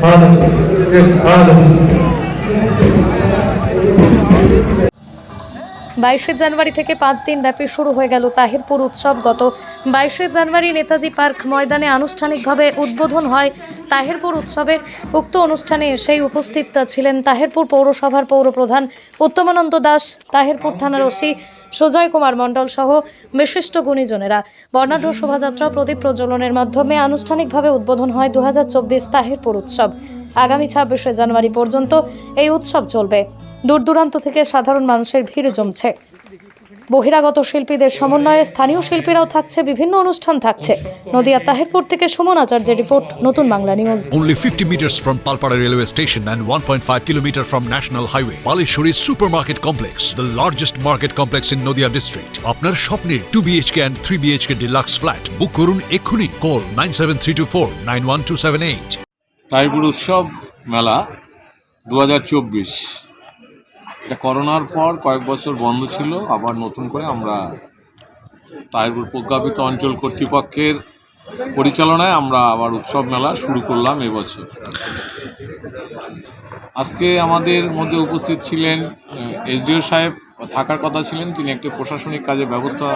Hanım, hanım, hanım. বাইশে জানুয়ারি থেকে পাঁচ দিন ব্যাপী শুরু হয়ে গেল তাহিরপুর উৎসব। গত বাইশে জানুয়ারি নেতাজি পার্ক ময়দানে আনুষ্ঠানিকভাবে উদ্বোধন হয় তাহিরপুর উৎসবের। উক্ত অনুষ্ঠানে সেই উপস্থিত ছিলেন তাহিরপুর পৌরসভার পৌরপ্রধান উত্তমানন্দ দাস, তাহিরপুর থানার ওসি সুজয় কুমার মণ্ডল সহ বিশিষ্ট গুণীজনেরা। বর্ণাঢ্য শোভাযাত্রা প্রদীপ প্রজ্বলনের মাধ্যমে আনুষ্ঠানিকভাবে উদ্বোধন হয় দু হাজার চব্বিশ তাহিরপুর উৎসব। আগামী ছাব্বিশে জানুয়ারি পর্যন্ত এই উৎসব চলবে দূর দূরান্ত থেকে সাধারণ মানুষের ভিড় জমছে বহিরাগত শিল্পীদের সমন্বয়ে স্থানীয় শিল্পীরাও থাকছে বিভিন্ন অনুষ্ঠান থাকছে নদিয়া তাহিরপুর থেকে সুমন আচার্যের রিপোর্ট নতুন Bangla news Only 50 meters from Palpara railway station and 1.5 kilometer from National Highway, Palishuri Supermarket Complex, the largest market complex in Nodia district. আপনার স্বপ্নের 2 BHK and 3 BHK deluxe flat বুক করুন এক্ষুনি কল 97324 91278 তাইপুর উৎসব মেলা দু হাজার চব্বিশ। এটা করোনার পর কয়েক বছর বন্ধ ছিল, আবার নতুন করে আমরা তাইপুর প্রজ্ঞাপিত অঞ্চল কর্তৃপক্ষের পরিচালনায় আমরা আবার উৎসব মেলা শুরু করলাম এবছর। আজকে আমাদের মধ্যে উপস্থিত ছিলেন এসডিও সাহেব থাকার কথা ছিলেন, তিনি একটি প্রশাসনিক কাজে ব্যবস্থা,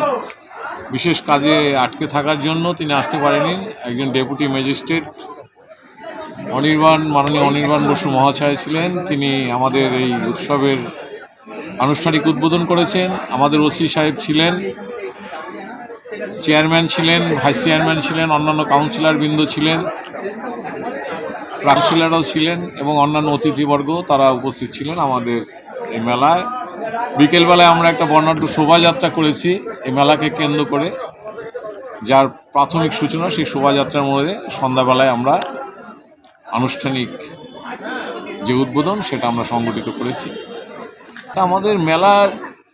বিশেষ কাজে আটকে থাকার জন্য তিনি আসতে পারেনি একজন ডেপুটি ম্যাজিস্ট্রেট অনির্বাণ, মাননীয় অনির্বাণ বসু মহাশয় ছিলেন। তিনি আমাদের এই উৎসবের আনুষ্ঠানিক উদ্বোধন করেছেন। আমাদের ওসি সাহেব ছিলেন, চেয়ারম্যান ছিলেন, ভাইস চেয়ারম্যান ছিলেন, অন্যান্য কাউন্সিলর বৃন্দ ছিলেন, কাউন্সিলরও ছিলেন এবং অন্যান্য অতিথিবর্গ, তারা উপস্থিত ছিলেন আমাদের এই মেলায়। বিকেলবেলায় আমরা একটা বর্ণাঢ্য শোভাযাত্রা করেছি এই মেলাকে কেন্দ্র করে, যার প্রাথমিক সূচনা সেই শোভাযাত্রার মধ্যে সন্ধ্যাবেলায় আমরা আনুষ্ঠানিক যে উদ্বোধন, সেটা আমরা সংগঠিত করেছি। আমাদের মেলার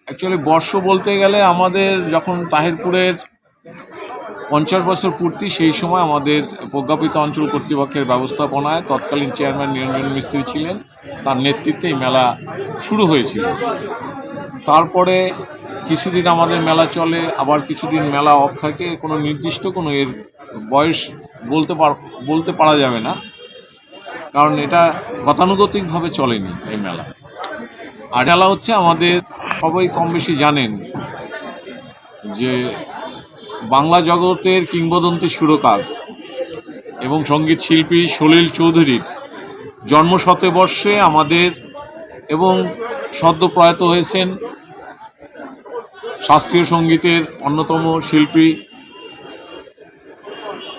অ্যাকচুয়ালি বর্ষ বলতে গেলে আমাদের যখন তাহিরপুরের পঞ্চাশ বছর পূর্তি, সেই সময় আমাদের প্রজ্ঞাপিত অঞ্চল কর্তৃপক্ষের ব্যবস্থাপনায় তৎকালীন চেয়ারম্যান নিরঞ্জন মিস্ত্রি ছিলেন। তার নেতৃত্বে এই মেলা শুরু হয়েছিল। তারপরে কিছুদিন আমাদের মেলা চলে, আবার কিছুদিন মেলা অফ থাকে। কোনো নির্দিষ্ট কোনো এর বয়স বলতে পার, বলতে পারা যাবে না। কারণ এটা গতানুগতিকভাবে চলেনি এই মেলা। আর মেলা হচ্ছে আমাদের সবাই কম বেশি জানেন যে বাংলা জগতের কিংবদন্তি সুরকার এবং সংগীত শিল্পী সলিল চৌধুরীর জন্ম শতবর্ষে আমাদের এবং সদ্য প্রয়াত হয়েছেন শাস্ত্রীয় সঙ্গীতের অন্যতম শিল্পী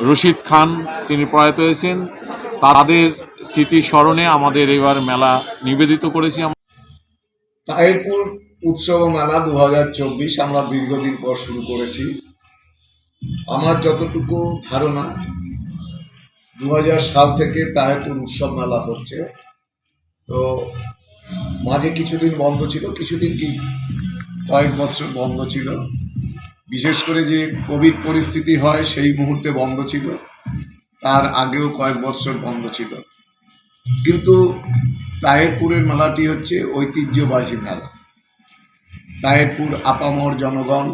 রশিদ খান। তিনি প্রয়াত হয়েছেন। তাদের স্মৃতি স্মরণে আমাদের এবার মেলা নিবেদিত করেছি তাহিরপুর উৎসব মেলা দু হাজার চব্বিশ আমরা দীর্ঘদিন পর শুরু করেছি। আমার যতটুকু ধারণা দু হাজার সাল থেকে তাহিরপুর উৎসব মেলা হচ্ছে। তো মাঝে কিছুদিন বন্ধ ছিল, কিছুদিন কি কয়েক বছর বন্ধ ছিল। বিশেষ করে যে কোভিড পরিস্থিতি হয়, সেই মুহূর্তে বন্ধ ছিল। তার আগেও কয়েক বছর বন্ধ ছিল। কিন্তু তাহেরপুরের মেলাটি হচ্ছে ঐতিহ্যবাহী মেলা। তাহেরপুর আপামর জনগণ,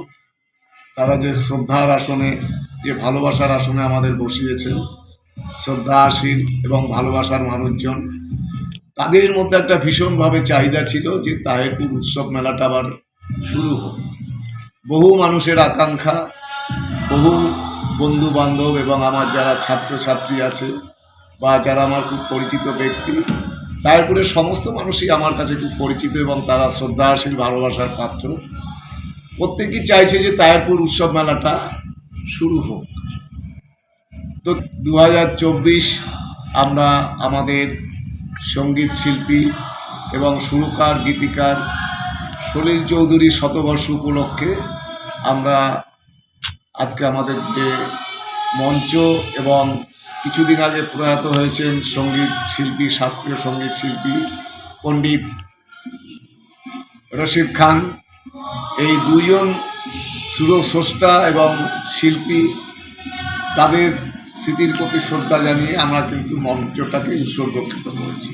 তারা যে শ্রদ্ধার আসনে, যে ভালোবাসার আসনে আমাদের বসিয়েছেন শ্রদ্ধা আসীন এবং ভালোবাসার মানুষজন, তাদের মধ্যে একটা ভীষণভাবে চাহিদা ছিল যে তাহেরপুর উৎসব মেলাটা আবার শুরু হোক। বহু মানুষের আকাঙ্ক্ষা, বহু বন্ধু বান্ধব এবং আমার যারা ছাত্রছাত্রী আছে বা যারা আমার খুব পরিচিত ব্যক্তি, তারপরে সমস্ত মানুষই আমার কাছে খুব পরিচিত এবং তারা শ্রদ্ধাশীল, ভালোবাসার পাত্র। প্রত্যেকেই চাইছে যে তায়ারপুর উৎসব মেলাটা শুরু হোক। তো দু হাজার চব্বিশ আমরা আমাদের সংগীত শিল্পী এবং সুরকার, গীতিকার সলিল চৌধুরী শতবর্ষ উপলক্ষে আমরা আজকে আমাদের যে মঞ্চ এবং কিছুদিন আগে প্রয়াত হয়েছেন সংগীত শিল্পী, শাস্ত্রীয় সংগীত শিল্পী পণ্ডিত রশিদ খান। এই দুজন সুরস্রষ্টা এবং শিল্পী তাদের স্মৃতির প্রতি শ্রদ্ধা জানিয়ে আমরা কিন্তু মঞ্চটাকে উৎসর্গকৃত করেছি।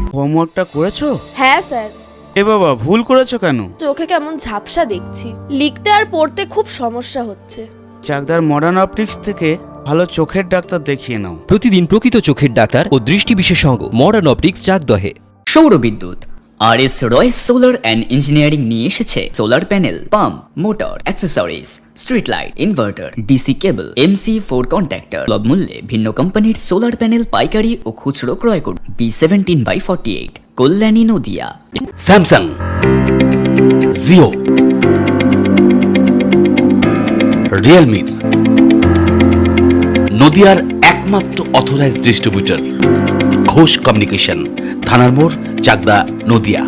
হোমওয়ার্কটা করেছ? হ্যাঁ স্যার। এ বাবা ভুল করেছ কেন? চোখে কেমন ঝাপসা দেখছি। লিখতে আর পড়তে খুব সমস্যা হচ্ছে। চাকদার মডার্ন অপটিক্স থেকে ভালো চোখের ডাক্তার দেখিয়ে নাও। প্রতিদিন প্রকৃত চোখের ডাক্তার ও দৃষ্টি বিশেষজ্ঞ মডার্ন অপটিক্স চাকদহে। সৌর বিদ্যুৎ R S Royce solar and engineering নিয়ে এসেছে। Solar panel pump motor accessories street light inverter DC cable MC four contactor লব মূল্যে ভিন্ন কোম্পানির সোলার প্যানেল পাইকারি ও খুচরো ক্রয় করুন। B seventeen by forty eight Kalyani Nadia. Samsung Jio Realme নদিয়ার একমাত্র অথরাইজড ডিস্ট্রিবিউটর ঘোষ কমিউনিকেশন থানার মোড় চাকদা নদিয়া।